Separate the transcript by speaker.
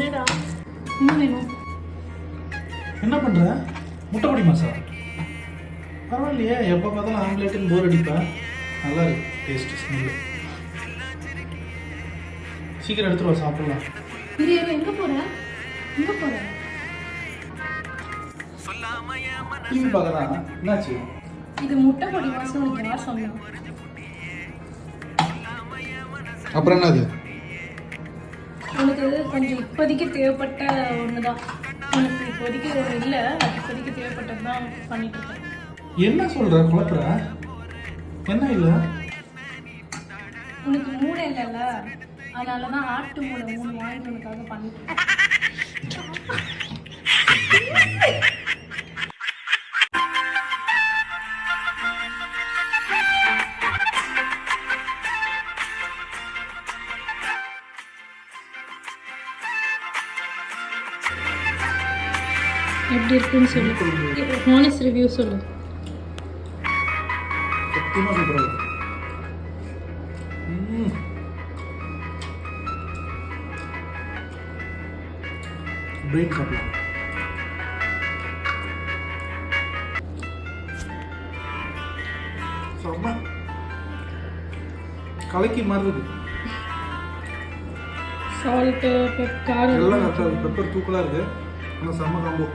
Speaker 1: என்னடா? என்ன வேணும்.
Speaker 2: என்ன பண்ற? முட்டை பொடி மாசா பரவாயில்லையே. எப்போ பார்த்தாலும் ஆம்லேட்டுன்னு போர் அடிப்பேன் நல்லா இருக்கு. டேஸ்ட் ஸ்மெல்லு சீக்கிரம் எடுத்துட்டு வா சாப்பிடலாம்.
Speaker 1: இரு எங்க போற? எங்க போற?
Speaker 2: டிவி பார்க்கறா? என்னாச்சு?
Speaker 1: இது முட்டை பொடி வாசம் உனக்கு யார் சொன்னா
Speaker 2: அப்புறம் என்னது?
Speaker 1: உனக்கு கொஞ்சம் இப்போதைக்கு தேவைப்பட்ட ஒன்று தான் உனக்கு இப்போதைக்கு இல்லை இப்போதைக்கு தேவைப்பட்டது தான் பண்ணிட்டு இருக்கேன்.
Speaker 2: என்ன சொல்ற? குழப்புற? என்ன இல்லை?
Speaker 1: உனக்கு மூளை இல்லைல்ல. அதனால தான் ஆட்டு மூளை மூணு வாங்கிட்டு உனக்காக பண்ணிட்டு எப்படி இருக்குன்னு சொல்லு. ஹானஸ்ட் ரிவ்யூ சொல்லு.
Speaker 2: சத்தியமா சூப்பரா இருக்கு. பிரெயின் சாப்பிடலாம் செம்ம. கலக்கி மாதிரி இருக்கு.
Speaker 1: சால்ட்டு காரம்.
Speaker 2: எல்லாம் கரெக்டாக பெப்பர் தூக்கலாக இருக்கு. ஆனால் செம்ம காம்போ